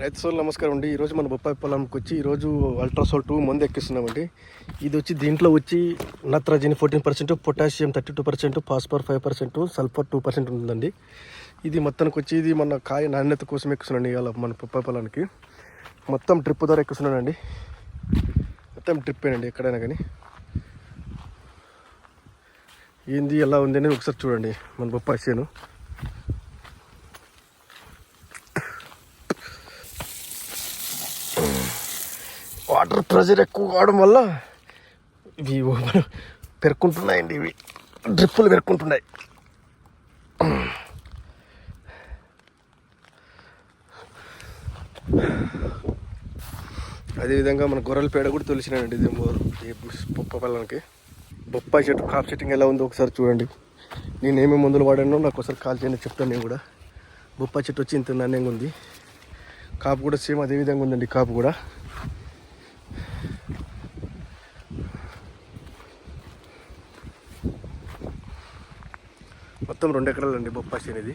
రైతు సోల్ నమస్కారం అండి. ఈరోజు మన బొప్పాయి పొలంకి వచ్చి ఈరోజు అల్ట్రాసోల్ టూ మందు ఎక్కిస్తున్నామండి. ఇది వచ్చి దీంట్లో వచ్చి నత్రజని fourteen percent potassium thirty two percent phosphor five percent sulphur two percent ఉందండి ఇది మొత్తానికి వచ్చి ఇది మన కాయ నాణ్యత కోసం ఎక్కుతున్నాండి ఇవాళ మన బొప్పాయి పొలానికి. మొత్తం డ్రిప్ ద్వారా ఎక్కుతున్నానండి మొత్తం డ్రిప్పేనండి ఎక్కడైనా కానీ. ఏంది ఎలా ఉంది అనేది ఒకసారి చూడండి మన బొప్పాయి చేను. వాటర్ ప్రెషర్ ఎక్కువ కావడం వల్ల ఇవి పెరుక్కుంటున్నాయండి ఇవి. డ్రిప్పులు పెరుక్కుంటున్నాయి. అదేవిధంగా మన గొర్రెల పేడ కూడా తొలిసినానండి ఇది ఈ బొప్ప పిల్లలకి బొప్పాయి చెట్టు కాపు చెట్టింగ్ ఎలా ఉందో ఒకసారి చూడండి. నేను ఏమేమి మందులు వాడానో నాకు ఒకసారి కాల్ చేయండి చెప్తాను నేను కూడా. బొప్పాయి చెట్టు వచ్చి ఇంత నాణ్యంగా ఉంది కాపు కూడా సేమ్ అదే విధంగా ఉందండి కాపు కూడా. మొత్తం రెండు ఎకరాలండి బొప్పాసి అనేది.